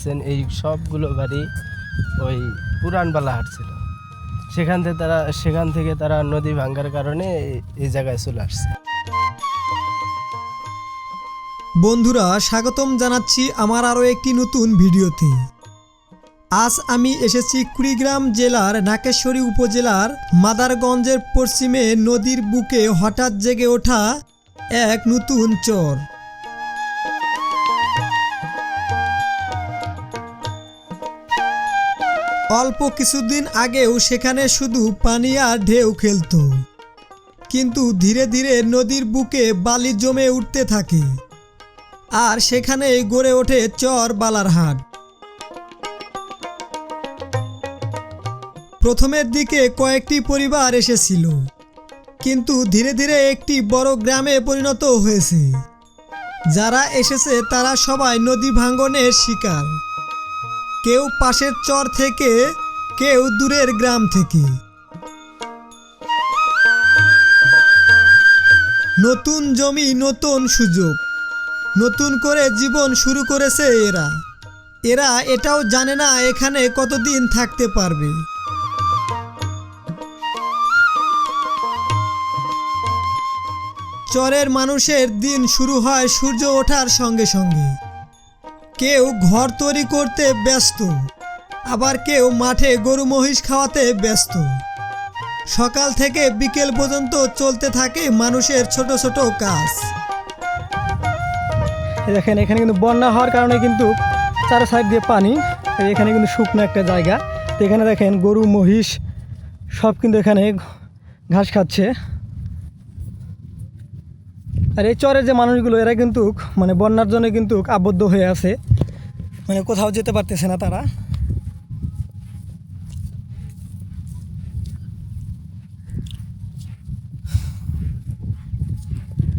দেখতেছেন, এই সবগুলো বাড়ি ওই পুরান বালাহাট ছিল। সেখান থেকে তারা, সেখান থেকে তারা নদী ভাঙ্গার কারণে এই জায়গায় চলে আসছে। বন্ধুরা, স্বাগতম জানাচ্ছি আমার আরও একটি নতুন ভিডিওতে। আজ আমি এসেছি কুড়িগ্রাম জেলার নাকেশ্বরী উপজেলার মাদারগঞ্জের পশ্চিমে নদীর বুকে হঠাৎ জেগে ওঠা এক নতুন চর। অল্প কিছুদিন আগেও সেখানে শুধু পানি আর ঢেউ খেলতো। কিন্তু ধীরে ধীরে নদীর বুকে বালি জমে উঠতে থাকে। আর সেখানে গড়ে ওঠে চর বালারহাট প্রথমের দিকে কয়েকটি পরিবার এসেছিল, কিন্তু ধীরে ধীরে একটি বড় গ্রামে পরিণত হয়েছে। যারা এসেছে তারা সবাই নদী ভাঙ্গনের শিকার। কেউ পাশের চর থেকে, কেউ দূরের গ্রাম থেকে। নতুন জমি, নতুন সুযোগ। নতুন করে জীবন শুরু করেছে এরা। এরা এটাও জানে না এখানে কতদিন থাকতে পারবে। চরের মানুষের দিন শুরু হয় সূর্য ওঠার সঙ্গে সঙ্গে। কেউ ঘর তৈরি করতে ব্যস্ত। আবার কেউ মাঠে গরু মহিষ খাওয়াতে ব্যস্ত। সকাল থেকে বিকেল পর্যন্ত চলতে থাকে মানুষের ছোট ছোট কাজ। দেখেন, এখানে কিন্তু বন্যা হওয়ার কারণে কিন্তু চার সাইড দিয়ে পানি। এখানে কিন্তু শুকনো একটা জায়গা। তো এখানে দেখেন গরু, মহিষ সব কিন্তু এখানে ঘাস খাচ্ছে। আর এই চরের যে মানুষগুলো এরা কিন্তু মানে বন্যার জন্য কিন্তু আবদ্ধ হয়ে আছে। মানে কোথাও যেতে পারতেছে না তারা।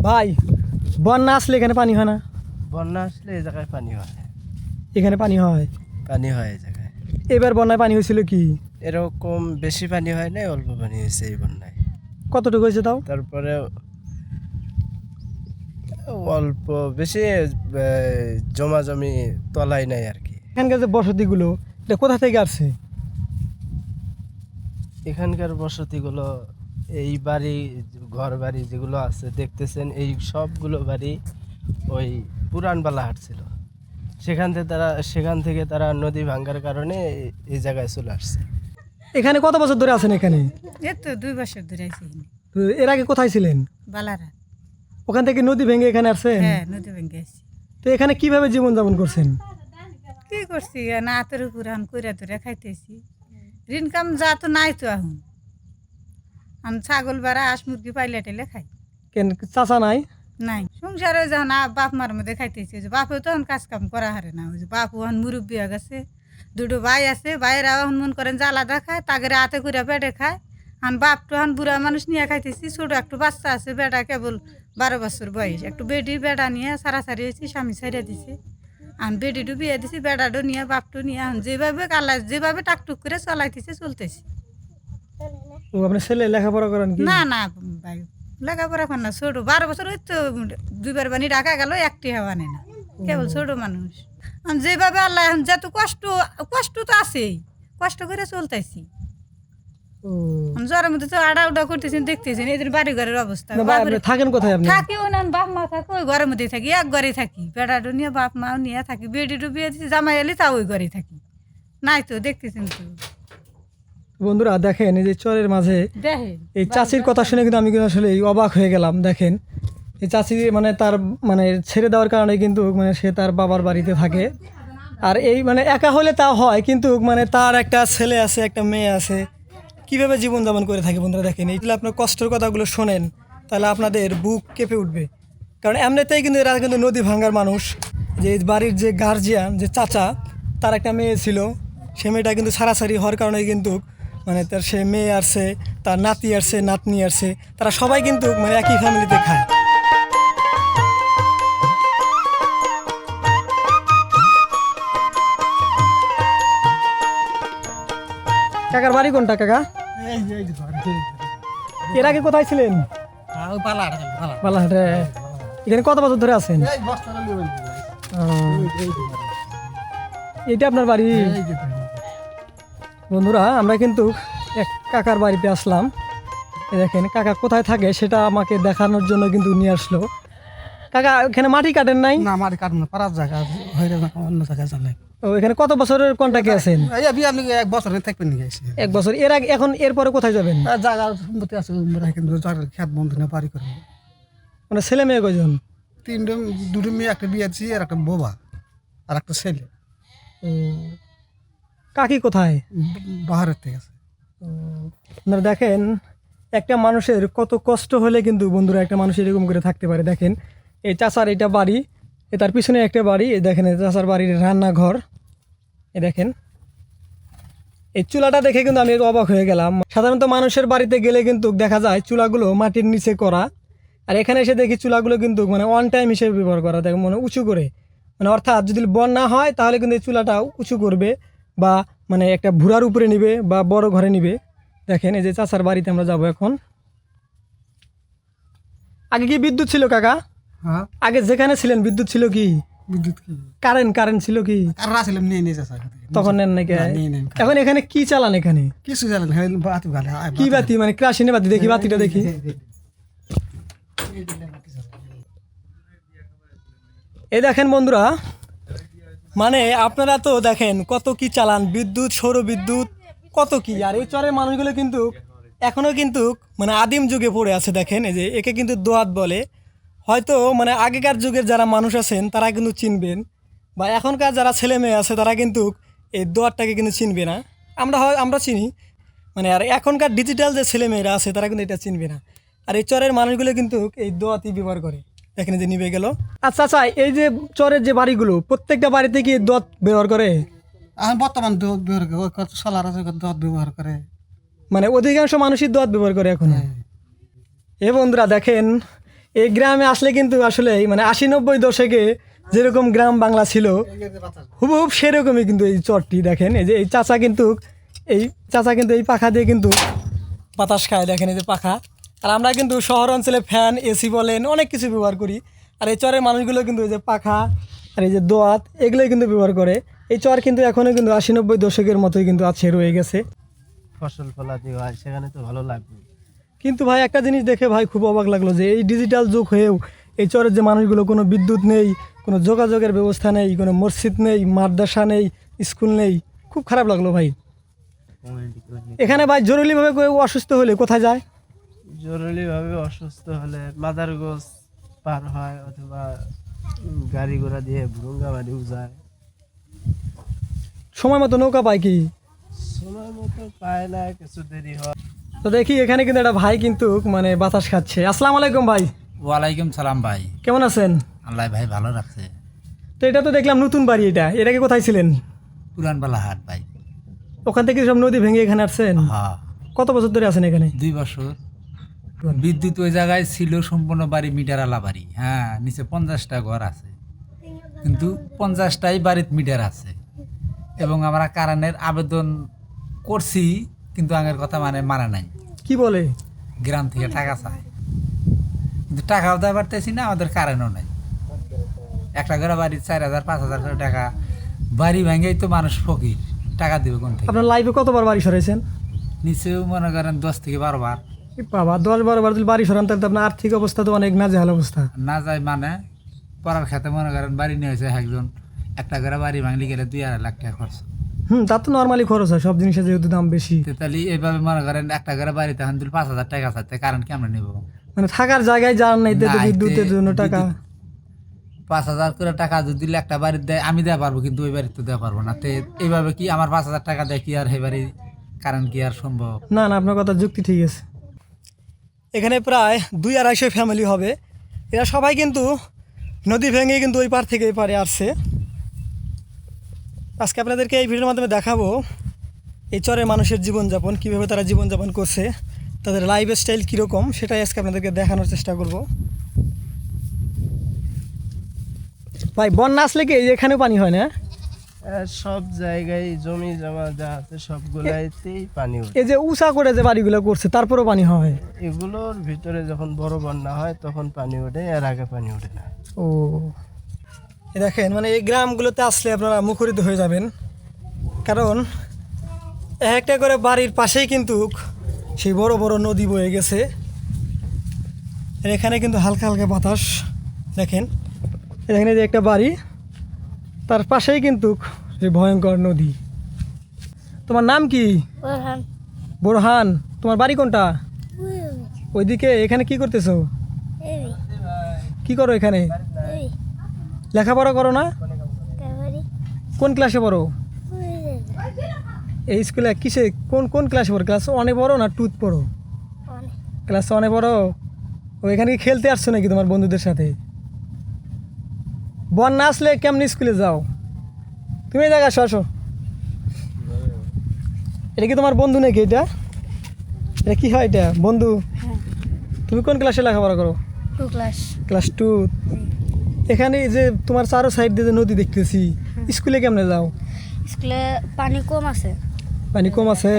ভাই বন্যা আসলে এখানে পানি হয় না? বন্যা আসলে এই জায়গায় পানি হয়। এখানে পানি হয়? পানি হয় এই জায়গায়। এবার বন্যায় পানি হয়েছিল কি? এরকম বেশি পানি হয় না অল্প পানি হয়েছে এই বন্যায়। কতটুকু হয়েছে তাও? তারপরে অল্প বেশি জমা জমি তলায় নাই আর কি। এখানকার যে বসতিগুলো এটা কোথা থেকে আসছে? এখানকার বসতিগুলো এই বাড়ি ঘর বাড়ি যেগুলো আছে দেখতেছেন এই সবগুলো বাড়ি ওই পুরান বালাহাট ছিল। সেখান থেকে তারা সেখান থেকে তারা নদী ভাঙ্গার কারণে এই- এই জায়গায় চলে আসছে। এখানে কত বছর ধরে আছেন এখানে? এই তো দুই বছর ধরে আছি এর আগে কোথায় ছিলেন? বালারা ওখান থেকে নদী ভেঙে এখানে আসছেন? হ্যাঁ নদী ভেঙে আছি তো এখানে কীভাবে জীবন যাপন করছেন? কি করছি? না হাতের উপর এখন কইরা ধরে খাইতেছি। ইনকাম যা তো নাই তো এখন। আমি ছাগল বেড়া হাঁস মুরগি পাইলে টেলে খাই। কেন চাচা নাই? নাই। সংসারে যখন বাপ মার মধ্যে খাইতেছি। যে বাপেও তখন কাজ কাম করা হারে না। ওই যে বাপ এখন মুরব্বী হয়ে গেছে। দুটো ভাই আছে। ভাইয়েরা এখন মন করেন যে আলাদা খায় তাগের হাতে করে পেটে খায়। আর বাপ তো এখন বুড়া মানুষ নিয়ে খাইতেছি। ছোট একটু বাচ্চা আছে বেটা কেবল বারো বছর বয়স। একটু বেডি বেড়া নিয়ে সারাসারি হয়েছি স্বামী সারিয়া দিছে। আর বেডিটু বিয়ে দিছি বেটাটো নিয়ে বাপটু নিয়ে এখন যেভাবে কালা যেভাবে টাকটুক করে চলাইতেছে চলতেছি। ও আপনার ছেলে লেখাপড়া করেন না না ভাই লেখাপড়া কর না ছোট। বারো বছর ওই তো দুইবার বানি ডাকা গেল একটি হওয়া নেই না। কেবল ছোট মানুষ। আমি যেভাবে আল্লাহ এখন যত কষ্ট কষ্ট তো আছেই কষ্ট করে চলতেছি। আমি জ্বরের মধ্যে তো আড়া উডা করতেছি দেখতেছি এদের বাড়ি ঘরের অবস্থা থাকেন কোথায় আপনি? থাকি না বাপ মা থাকে ওই ঘরের মধ্যে থাকি এক ঘরে থাকি। বেড়াটো নিয়ে বাপ মাও নিয়ে থাকি বেডি ডুবিয়ে দিচ্ছি জামাই এলি তা ওই ঘরে থাকি। নাই তো দেখতেছেন তো। বন্ধুরা দেখেন এই যে চরের মাঝে এই চাচির কথা শুনে কিন্তু আমি কিন্তু আসলে অবাক হয়ে গেলাম দেখেন। এই চাচি মানে তার মানে ছেড়ে দেওয়ার কারণে কিন্তু মানে সে তার বাবার বাড়িতে থাকে। আর এই মানে একা হলে তা হয় কিন্তু মানে তার একটা ছেলে আছে একটা মেয়ে আছে। কীভাবে জীবনযাপন করে থাকে বন্ধুরা দেখেন এইগুলো আপনার কষ্টের কথাগুলো শোনেন, তাহলে আপনাদের বুক কেঁপে উঠবে। কারণ এমনিতেই কিন্তু এরা কিন্তু নদী ভাঙ্গার মানুষ। যে বাড়ির যে গার্জিয়ান যে চাচা, তার একটা মেয়ে ছিল। সে মেয়েটা কিন্তু সারাসারি হওয়ার কারণে কিন্তু মানে তার সে মেয়ে আসছে তার নাতি আসছে নাতনি আসছে তারা সবাই কিন্তু মানে একই ফ্যামিলিতে খায়। কাকার বাড়ি কোনটা, কাকা? এর আগে কোথায় ছিলেন। এখানে কত বছর ধরে আছেন? এটা আপনার বাড়ি? বন্ধুরা, আমরা কিন্তু এক কাকার বাড়িতে আসলাম। দেখেন, কাকা কোথায় থাকে সেটা আমাকে দেখানোর জন্য কিন্তু নিয়ে আসলো। কাকা এখানে মাটি কাটেন নাই? না আমার কাটুন না পাড়ার জায়গা হয়ে না অন্য জায়গায় জানলে ও এখানে কত বছরের কন্ট্যাক্টে আছেন? এই আপনি আপনি এক বছর থাকবেন এসে এক বছর। এর আগে এখন এরপরে কোথায় যাবেন? জায়গা সম্পত্তি আছে কিন্তু জায়গার খেত বন্ধু না বাড়ি করব। মানে ছেলে মেয়ে কয়জন? তিনটে দুটো মেয়ে একটা বিয়ে দিচ্ছি আর একটা বোবা আর একটা ছেলে। ও কাকি কোথায়? বাহারের থেকে আছে। আপনারা দেখেন একটা মানুষের কত কষ্ট হলে কিন্তু বন্ধুরা একটা মানুষ এরকম করে থাকতে পারে। দেখেন এই চাচার এটা বাড়ি, এ তার পিছনে একটা বাড়ি, এই দেখেন চাচার বাড়ির রান্নাঘর, এ দেখেন। এই চুলাটা দেখে কিন্তু আমি অবাক হয়ে গেলাম। সাধারণত মানুষের বাড়িতে গেলে কিন্তু দেখা যায় চুলাগুলো মাটির নিচে করা, আর এখানে এসে দেখি চুলাগুলো কিন্তু মানে ওয়ান টাইম হিসেবে ব্যবহার করা দেখ মানে উঁচু করে। মানে অর্থাৎ যদি বন্যা হয়, তাহলে কিন্তু এই চুলাটা উঁচু করবে বা মানে একটা ভুরার উপরে নিবে বা বড় ঘরে নিবে। দেখেন এই যে চাচার বাড়িতে আমরা যাব এখন। আগে কি বিদ্যুৎ ছিল কাকা? আগে যেখানে ছিলেন বিদ্যুৎ ছিল কি? বিদ্যুৎ কি? কারেন্ট কারেন্ট ছিল কি? নিয়ে নিয়ে যাচ্ছে তখন নেন নাকি। এখন এখানে কি চালান এখানে? কিছু হ্যাঁ বাতি ভালো কি বাতি? মানে ক্রাসিনে বাতি দেখি বাতিটা দেখি। এই দেখেন বন্ধুরা মানে আপনারা তো দেখেন কত কি চালান বিদ্যুৎ সৌর বিদ্যুৎ কত কি। আর এই চরের মানুষগুলো কিন্তু এখনও কিন্তু মানে আদিম যুগে পড়ে আছে দেখেন এই যে একে কিন্তু দোয়াত বলে। হয়তো মানে আগেকার যুগের যারা মানুষ আছেন তারা কিন্তু চিনবেন। বা এখনকার যারা ছেলে মেয়ে আছে তারা কিন্তু এই দোয়ারটাকে কিন্তু চিনবে না। আমরা হয় আমরা চিনি। মানে আর এখনকার ডিজিটাল যে ছেলেমেয়েরা আছে তারা কিন্তু এটা চিনবে না। আর এই চরের মানুষগুলো কিন্তু এই দোয়াতি ব্যবহার করে। এখানে যে নিবে গেল। আচ্ছা আচ্ছা এই যে চরের যে বাড়িগুলো প্রত্যেকটা বাড়িতে কি দোয়াত ব্যবহার করে? এখন বর্তমান ব্যবহার করে সোলার আছে দুধ ব্যবহার করে। মানে অধিকাংশ মানুষই দোয়াত ব্যবহার করে এখন। এ বন্ধুরা দেখেন এই গ্রামে আসলে কিন্তু আসলে মানে আশি নব্বই দশকে যেরকম গ্রাম বাংলা ছিল হুবহুব সেরকমই কিন্তু এই চরটি দেখেন। এই যে এই চাচা কিন্তু, এই চাচা কিন্তু এই পাখা দিয়ে কিন্তু বাতাস খায় দেখেন এই যে পাখা। আর আমরা কিন্তু শহর অঞ্চলে ফ্যান, এসি বলেন, অনেক কিছু ব্যবহার করি। আর এই চরের মানুষগুলো কিন্তু এই যে পাখা, আর এই যে দোয়াত, এগুলোই কিন্তু ব্যবহার করে। এই চর কিন্তু এখনও কিন্তু আশি নব্বই দশকের মতোই কিন্তু আছে, রয়ে গেছে। ফসল ফলাতে হয়, সেখানে তো ভালো লাগবে। কিন্তু ভাই একটা জিনিস দেখে ভাই খুব অবাক লাগল যে এই ডিজিটাল যুগ হয়েও এই চরের যে মানুষগুলো কোনো বিদ্যুৎ নেই কোনো যোগাযোগের ব্যবস্থা নেই কোনো মসজিদ নেই মাদ্রাসা নেই স্কুল নেই খুব খারাপ লাগল ভাই। এখানে ভাই জরুরিভাবে কেউ অসুস্থ হলে কোথায় যায়? জরুরিভাবে অসুস্থ হলে মাদারগোজ পার হয় অথবা গাড়ি ঘোড়া দিয়ে ভুরুঙ্গাবাড়িও যায়। সময় মতো নৌকা পায় কি? সময় মতো পায় না কিছু দেরি হয়। তো দেখি এখানে কিন্তু একটা ভাই কিন্তু মানে বাতাস খাচ্ছে। আসসালামু আলাইকুম ভাই। ওয়ালাইকুম সালাম ভাই। কেমন আছেন? আল্লাহ ভাই ভালো রাখছে। তো এটা তো দেখলাম নতুন বাড়ি এটা। এর আগে কোথায় ছিলেন? পুরান বেলা হাট ভাই। ওখান থেকে সব নদী ভেঙে এখানে আসছেন? হ্যাঁ কত বছর ধরে আছেন এখানে? দুই বছর। বিদ্যুৎ ওই জায়গায় ছিল সম্পূর্ণ বাড়ি মিটার আলা বাড়ি। হ্যাঁ নিচে পঞ্চাশটা ঘর আছে। কিন্তু পঞ্চাশটাই বাড়িতে মিটার আছে। এবং আমরা কারেন্টের আবেদন করছি কিন্তু আগের কথা মানে মানা নাই। কি বলে? গ্রাম থেকে টাকা চায়। কিন্তু টাকাও দেওয়া পারতেছি না আমাদের কারেন্টও নাই। একটা ঘরে বাড়ি চার হাজার পাঁচ হাজার টাকা। বাড়ি ভেঙেই তো মানুষ ফকির টাকা দেবে কোন থেকে? আপনার লাইফে কতবার বাড়ি সরাইছেন? নিচেও মনে করেন দশ থেকে বারো বার। বাবা দশ বারো বার যদি বাড়ি সরান তাহলে আপনার আর্থিক অবস্থা তো অনেক নাজেহাল অবস্থা। না যায় মানে পড়ার খেতে মনে করেন বাড়ি নিয়ে হয়েছে একজন। একটা করে বাড়ি ভাঙলি গেলে দুই আড়াই লাখ টাকা খরচ। হুম তো নর্মালি খরচ হয় সব জিনিসের যেহেতু দাম বেশি। তাহলে এইভাবে মনে করেন একটা করে বাড়িতে দিলে পাঁচ হাজার টাকা চাইতে কারণ কি আমরা নেব? মানে থাকার জায়গায় নাই তো বিদ্যুতের জন্য টাকা। পাঁচ হাজার করে টাকা যদি দিলে একটা দেয় আমি দেওয়া পারব কিন্তু ওই বাড়িতে দেওয়া পারব না। তো এইভাবে কি আমার পাঁচ হাজার টাকা দেয় কি আর সেই বাড়ি কারণ কি আর সম্ভব? না না আপনার কথা যুক্তি ঠিক আছে। এখানে প্রায় দুই আড়াইশো ফ্যামিলি হবে। এরা সবাই কিন্তু নদী ভেঙে কিন্তু ওই পার থেকে এই পারে আসছে। আজকে আপনাদেরকে এই ভিডিওর মাধ্যমে দেখাবো এই চরের মানুষের জীবনযাপন কীভাবে তারা জীবনযাপন করছে তাদের লাইফ স্টাইল কীরকম সেটাই আজকে আপনাদেরকে দেখানোর চেষ্টা করব। ভাই বন্যা আসলে কি এখানেও পানি হয় না? সব জায়গায় জমি জমা যা আছে সবগুলাইতেই পানি এই যে উঁচা করে যে বাড়িগুলো করছে তারপরেও পানি হয়? এগুলোর ভিতরে যখন বড় বন্যা হয় তখন পানি ওঠে এর আগে পানি ওঠে না। ও। দেখেন মানে এই গ্রামগুলোতে আসলে আপনারা মুখরিত হয়ে যাবেন। কারণ এক একটা করে বাড়ির পাশেই কিন্তু সেই বড় বড় নদী বয়ে গেছে। এখানে কিন্তু হালকা হালকা বাতাস দেখেন। এখানে যে একটা বাড়ি তার পাশেই কিন্তু সেই ভয়ঙ্কর নদী। তোমার নাম কি? বোরহান। তোমার বাড়ি কোনটা? ওইদিকে এখানে কি করতেছো? কি করো এখানে? এই লেখাপড়া করো না? কোন ক্লাসে পড়ো? এই স্কুলে কিসে? কোন কোন ক্লাসে পড়ো? ক্লাস অনেক পড়ো না টুথ পড়ো? ক্লাস অনেক পড়ো? ও এখানে কি খেলতে আসছো নাকি তোমার বন্ধুদের সাথে? বন না আসলে কেমনি স্কুলে যাও? তুমি এই জায়গায় আসো আসো। এটা কি তোমার বন্ধু নাকি এটা? এটা কি হয় এটা? বন্ধু? তুমি কোন ক্লাসে লেখাপড়া করো? ক্লাস ক্লাস টু এখানে যে তোমার চারো সাইড দিয়ে যে নদী দেখতেছি স্কুলে কেমনে যাও? স্কুলে পানি কম আছে। পানি কম আছে?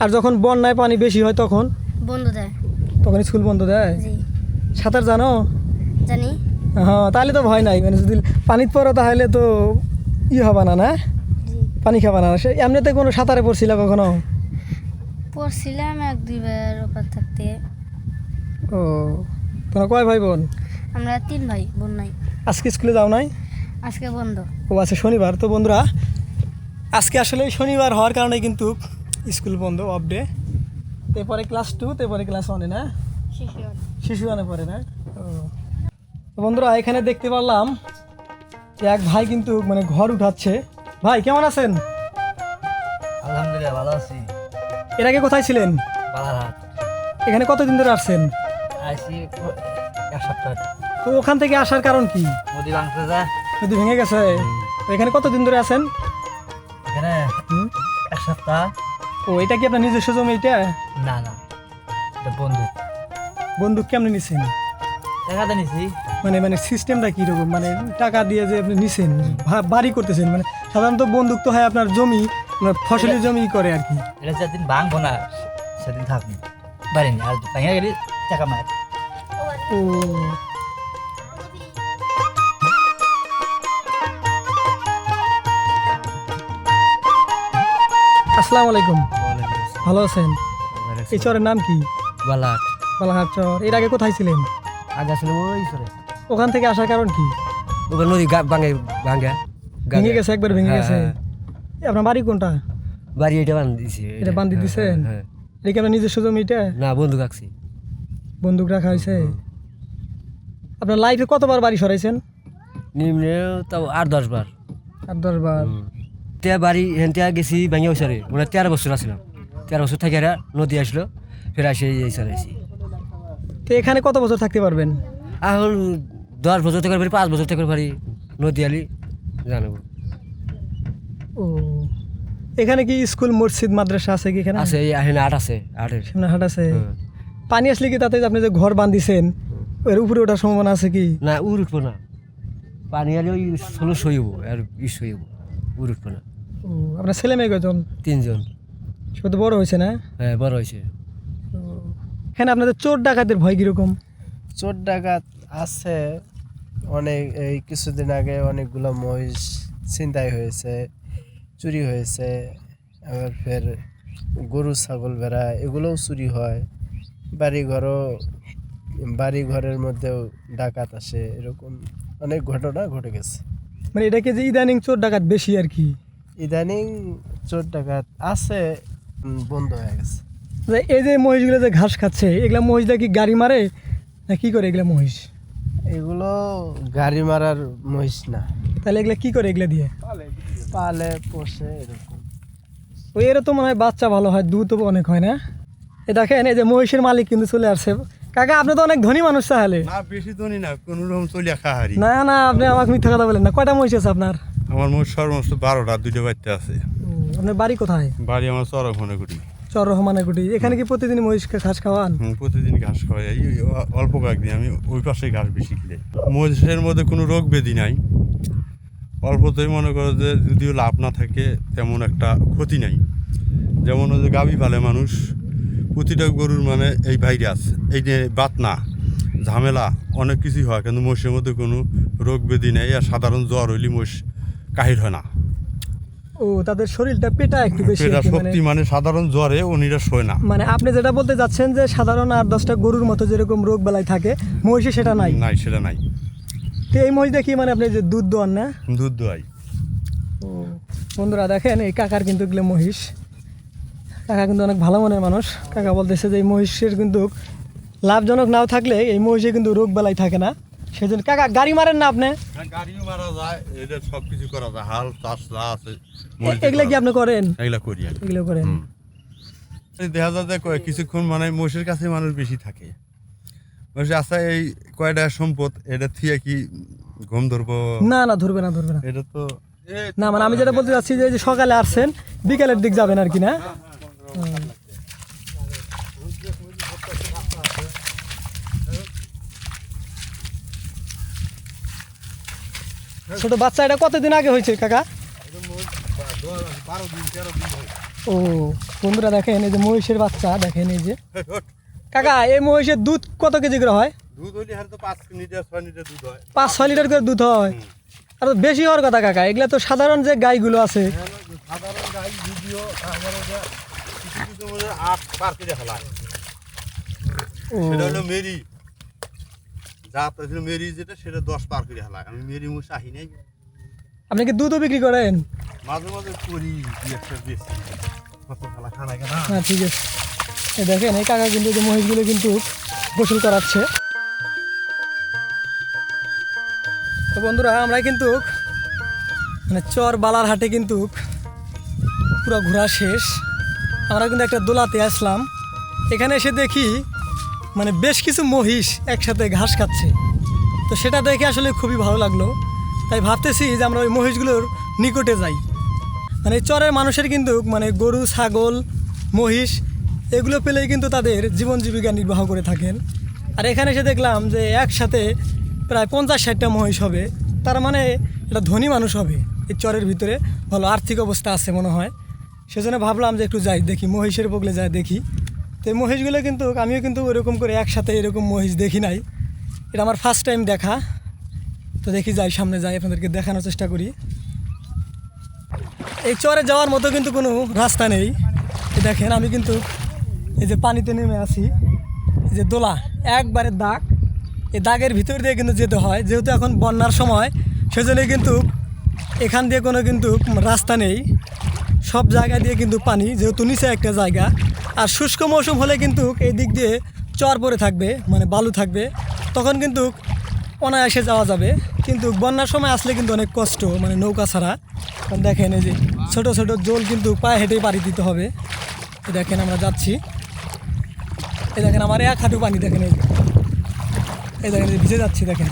আর যখন বন্যায় পানি বেশি হয় তখন? বন্ধ দেয়। তখন স্কুল বন্ধ দেয়? জি। সাঁতার জানো? জানি। হ্যাঁ তাহলে তো ভয় নাই মানে যদি পানিত পড়ো তাহলে তো ই হবে না না? জি। পানি খাবা না। সে এমনিতে কোনো সাঁতারে পড়ছিল কখনো? পড়ছিলাম এক দুইবার ওপর থাকতে। ও তোমার কয় ভাই বোন? আমরা তিন ভাই বোন নাই। আজকে স্কুলে যাও নাই? আজকে বন্ধ। ও আছে শনিবার। তো বন্ধুরা আজকে আসলে শনিবার হওয়ার কারণে কিন্তু স্কুল বন্ধ অফ ডে এরপরে ক্লাস টু এরপরে ক্লাস ওয়ানে না? শিশু আনে পড়ে না? ও। তো বন্ধুরা এখানে দেখতে পারলাম যে এক ভাই কিন্তু মানে ঘর উঠাচ্ছে। ভাই কেমন আছেন? আলহামদুলিল্লাহ ভালো আছি। এর আগে কোথায় ছিলেন? বালারহাট। এখানে কতদিন ধরে আসছেন? আইসি এক সপ্তাহ। তো ওখান থেকে আসার কারণ কি? নদী ভাঙতে যা। নদী ভেঙে গেছে। এখানে কতদিন ধরে আছেন? এখানে এক সপ্তাহ। ও এটা কি আপনার নিজস্ব জমি এটা? না না। এটা বন্ধু বন্দুক কেমনে নিছেন? টাকাতে নিছি। মানে মানে সিস্টেমটা কীরকম মানে টাকা দিয়ে যে আপনি নিছেন বাড়ি করতেছেন মানে সাধারণত বন্দুক তো হয় আপনার জমি মানে ফসলি জমি করে আর কি। এটা যেদিন ভাঙবো না সেদিন থাকবি। পারিনি আর টাকা মার। আসসালামু আলাইকুম। ভালো আছেন? এই চরের নাম কি? বালাট বালাহাট। চর। এর আগে কোথায় ছিলেন? আগে আসলে ওই সরে ওখান থেকে আসার কারণ কি? ওখানে নদী ভাঙে ভাঙে। ভেঙে গেছে একবার ভেঙে গেছে। হ্যাঁ, এ, আপনার বাড়ি কোনটা? বাড়ি এটা বান্ধ দিছি এটা বান্ধি দিছেন? হ্যাঁ এটা কি আপনার নিজস্ব জমি এটা? না বন্ধু কাকছি বন্দুক রাখা হয়েছে? আপনার লাইফে কতবার বাড়ি সরাইছেন? নিম্নে তাও আট দশ বার আট দশ বার তিয়া বাড়ি হেনতিয়া গেছি ভাঙে ওই সরে মানে তেরো বছর আসলাম তেরো বছর থেকে এরা নদী আসলো ফের আসে এই সরে আসি তো এখানে কত বছর থাকতে পারবেন? এখন দশ বছর থেকে পারি পাঁচ বছর থেকে পারি নদী আলি জানাব। ও। এখানে কি স্কুল মসজিদ মাদ্রাসা আছে কি এখানে? আছে এখানে আট আছে আটের। সামনে হাট আছে। পানি আসলে কি তাতে আপনি যে ঘর বান্ধিছেন এর উপরে ওঠার সম্ভাবনা আছে কি? না উর উঠবো না। পানি আলে ওই ষোলো সইব আর বিশ সইব উর উঠবো না। ও আপনার ছেলে মেয়ে কজন তিনজন। সে তো বড় হয়েছে না? হ্যাঁ বড় হয়েছে। হ্যাঁ আপনাদের চোর ডাকাতের ভয় কীরকম? চোর ডাকাত আছে। অনেক এই কিছুদিন আগে অনেকগুলো মহিষ ছিনতাই হয়েছে চুরি হয়েছে। আবার ফের গরু ছাগল ভেড়া এগুলোও চুরি হয়। বাড়ি ঘরও বাড়ি ঘরের মধ্যেও ডাকাত আসে এরকম অনেক ঘটনা ঘটে গেছে। মানে এটাকে যে ইদানিং চোর ডাকাত বেশি আর কি? ইদানিং চোর ডাকাত আছে বন্ধ হয়ে গেছে। যে এই যে মহিষগুলো যে ঘাস খাচ্ছে এগুলা মহিষটা কি গাড়ি মারে না কি করে এগুলা মহিষ? এগুলো গাড়ি মারার মহিষ না। তাহলে এগুলা কি করে এগুলা দিয়ে? পালে পোষে এরকম। ওই এর তো মনে হয় বাচ্চা ভালো হয় দুধও অনেক হয় না? এ দেখেন এই যে মহিষের মালিক কিন্তু চলে আসছে। কাকা আপনি তো অনেক ধনী মানুষ তাহলে। না বেশি ধনী না কোনো রকম চলিয়া খাহারি না না আপনি আমাকে মিথ্যা কথা বলেন না। কয়টা মহিষ আছে আপনার? আমার মোট সর্বস্ত বারোটা দুইটা বাচ্চা আছে। আপনার বাড়ি কোথায়? বাড়ি আমার চরক মনে করি চর গুটি এখানে কি প্রতিদিন মহিষকে ঘাস খাওয়ান? হুম, প্রতিদিন ঘাস খাওয়াই। এই অল্প কয়েকদিন আমি ওই পাশে ঘাস বেশি খাই মহিষের মধ্যে কোনো রোগ ব্যাধি নাই। অল্পতেই মনে করো যে যদিও লাভ না থাকে তেমন একটা ক্ষতি নাই। যেমন ওই যে গাভী পালে মানুষ প্রতিটা গরুর মানে এই ভাইরাস এই যে বাতনা ঝামেলা অনেক কিছুই হয় কিন্তু মোষের মধ্যে কোনো রোগ ব্যাধি নেই আর সাধারণ জ্বর হইলে মোষ কাহির হয় না। ও তাদের শরীরটা পেটা একটু বেশি এটা আর কি, মানে শক্তি মানে সাধারণ জ্বরে উনিরা শোয় না। মানে আপনি যেটা বলতে যাচ্ছেন যে সাধারণ আর দশটা গরুর মতো যেরকম রোগ বেলায় থাকে মহিষে সেটা নাই? নাই সেটা নাই। তো এই মহিষ দেখি মানে আপনি যে দুধ দোয়ান না? দুধ দোয়াই ও বন্ধুরা দেখেন এই কাকার কিন্তু এগুলো মহিষ। কাকা কিন্তু অনেক ভালো মনের মানুষ। কাকা বলতেছে যে এই মহিষের কিন্তু লাভজনক নাও থাকলে এই মহিষে কিন্তু রোগ বেলায় থাকে না। সেজন্য কাকা গাড়ি মারেন না আপনি? হ্যাঁ, গাড়িও মারা যায় এটা সব কিছু করা যায় হাল চাষ যা আছে এগুলা কি আপনি করেন? এগুলা করি এগুলো করেন। দেখা যায় যে কিছুক্ষণ মানে মহিষের কাছে মানুষ বেশি থাকে। মোষ আছে এই কয়টা সম্পদ এটা থিয়ে কি ঘুম ধরবো? না না ধরবে না ধরবে না। এটা তো না মানে আমি যেটা বলতে চাচ্ছি যে সকালে আসছেন বিকালের দিক যাবেন আর কি না? হুম। ছোট বাচ্চা, এটা কতদিন আগে হয়েছে কাকা? ও, বন্ধুরা দেখেন, এই যে মহিষের বাচ্চা, দেখেন এই যে। কাকা, এই মহিষের দুধ কত কেজি করে হয়? পাঁচ ছয় লিটার দুধ হয় পাঁচ ছয় লিটার করে দুধ হয়। আর বেশি হওয়ার কথা, কাকা, এগুলা তো সাধারণ যে গাইগুলো আছে। সাধারণ গাই, যদিও আমার ওটা কিছু কিছু মধ্যে আট পার ফেলায় সেটা হলো মেরি জাত হলো মেরি যেটা সেটা দশ পার করে ফেলায় আমি মেরি মুষ আহি নাই। আপনি কি দুধও বিক্রি করেন? মাঝে মাঝে করি একটা বেশি হ্যাঁ ঠিক আছে। দেখেন এই কাকা কিন্তু যে মহিষগুলো কিন্তু গোসল করাচ্ছে। তো বন্ধুরা আমরা কিন্তু মানে চর বালার হাটে কিন্তু পুরো ঘোরা শেষ। আমরা কিন্তু একটা দোলাতে আসলাম। এখানে এসে দেখি মানে বেশ কিছু মহিষ একসাথে ঘাস খাচ্ছে। তো সেটা দেখে আসলে খুবই ভালো লাগল। তাই ভাবতেছি যে আমরা ওই মহিষগুলোর নিকটে যাই। মানে চরের মানুষের কিন্তু মানে গরু, ছাগল, মহিষ, এগুলো পেলেই কিন্তু তাদের জীবন জীবিকা নির্বাহ করে থাকেন। আর এখানে এসে দেখলাম যে একসাথে প্রায় পঞ্চাশ ষাটটা মহিষ হবে। তার মানে এটা ধনী মানুষ হবে। এই চরের ভিতরে ভালো আর্থিক অবস্থা আছে মনে হয়। সেজন্য ভাবলাম যে একটু যাই, দেখি, মহিষের বগলে যাই, দেখি। তো এই মহিষগুলো কিন্তু, আমিও কিন্তু ওরকম করে একসাথে এরকম মহিষ দেখি নাই। এটা আমার ফার্স্ট টাইম দেখা। তো দেখি যাই, সামনে যাই, আপনাদেরকে দেখানোর চেষ্টা করি। এই চরে যাওয়ার মতো কিন্তু কোনো রাস্তা নেই। দেখেন, আমি কিন্তু এই যে পানিতে নেমে আছি। এই যে দোলা, একবারে দাগ। এই দাগের ভিতর দিয়ে কিন্তু যেতে হয়, যেহেতু এখন বন্যার সময় সেজন্য কিন্তু এখান দিয়ে কোনো কিন্তু রাস্তা নেই। সব জায়গা দিয়ে কিন্তু পানি, যেহেতু নিচে একটা জায়গা। আর শুষ্ক মৌসুম হলে কিন্তু এই দিক দিয়ে চর পড়ে থাকবে মানে বালু থাকবে। তখন কিন্তু অনায়াসে যাওয়া যাবে। কিন্তু বন্যার সময় আসলে কিন্তু অনেক কষ্ট মানে নৌকা ছাড়া। দেখেন এই যে ছোটো ছোটো জল কিন্তু পায়ে হেঁটেই পাড়ি দিতে হবে। দেখেন আমরা যাচ্ছি। এই দেখেন আমার এক হাঁটু পানি, দেখেন এই। এই দেখেন ভিজে যাচ্ছি, দেখেন।